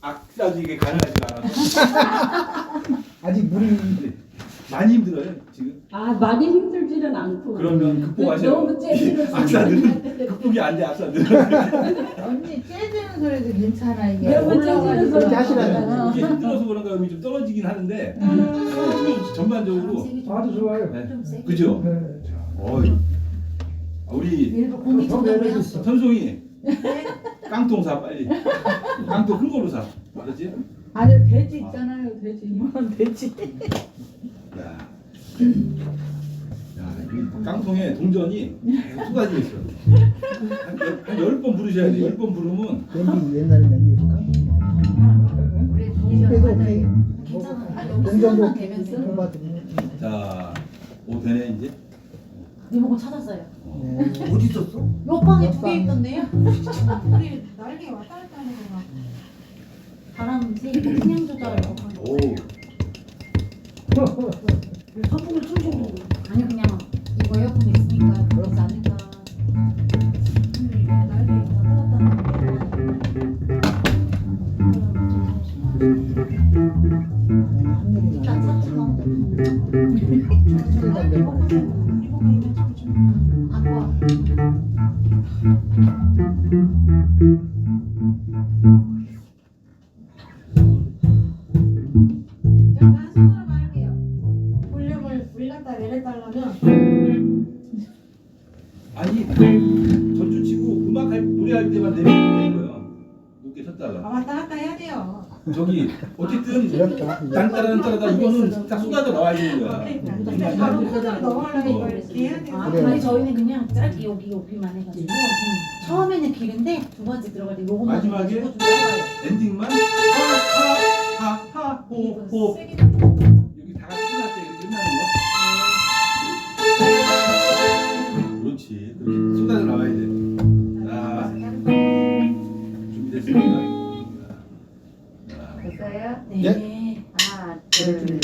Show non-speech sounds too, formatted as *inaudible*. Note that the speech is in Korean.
아직까지 이게 가능하지가 않아서 아직 물이 많이 힘들어요 지금. 아 많이 힘들지는 않고 그러면 극복하셔야 너무 째지는 악사들은 극복이 안 돼 악사들은. 언니 째지는 소리도 괜찮아 이게 너무 째지는 소리 그렇게 하시라는 이게 힘들어서 그런가 음이 좀 떨어지긴 하는데 음. 네, 전반적으로 아주 좋아요. 네. 그죠? 네. 어이. 아, 우리 일부 공기. 선송이 깡통 사 빨리. 깡통 큰 걸로 사. 알았지? 아니 돼지 있잖아요 돼지 이만한 돼지 야. 야, 이 깡통에 동전이 두 가지 있어. 한열번 부르셔야 돼. 열번 부르면 냄비 옛날에 냄비일까? 우리 이때도 동전 오케이. 괜찮아. 아, 동전도 수납만 되면서 공부하더니 자, 오 되네 이제. 리모컨 찾았어요. 네. 어디 있었어? 옆방에 두 개 있던데요? *laughs* 우리 날개 왔다 갔다 하는 거야 바람 세고 그냥 조절 옆방에. 오. 선풍을 춤추고 아니 그냥 이거 에어컨 있으니까 그러지 않을까. 날개 왔다 갔다 하는 일단 찾지 마. 갖고 아 쳤다가 왔다 갔다 해야 돼요. 저기 어쨌든 이렇다. 딴따라딴따라다 이거는 딱 쏟아져 나와야 되는 거야. 근데 바로 코드로 넣으려면 이걸 이렇게 해야 돼요. 아, 그래. 아니 저희는 그냥 짧게 여기 여기만 해가지고 처음에는 길은데 두 번째 들어갈 때 요거만 마지막에? 해가지고 좀 짧아요. 엔딩만 하하하호호. 세게 됐어요? 네. 예. 하나 둘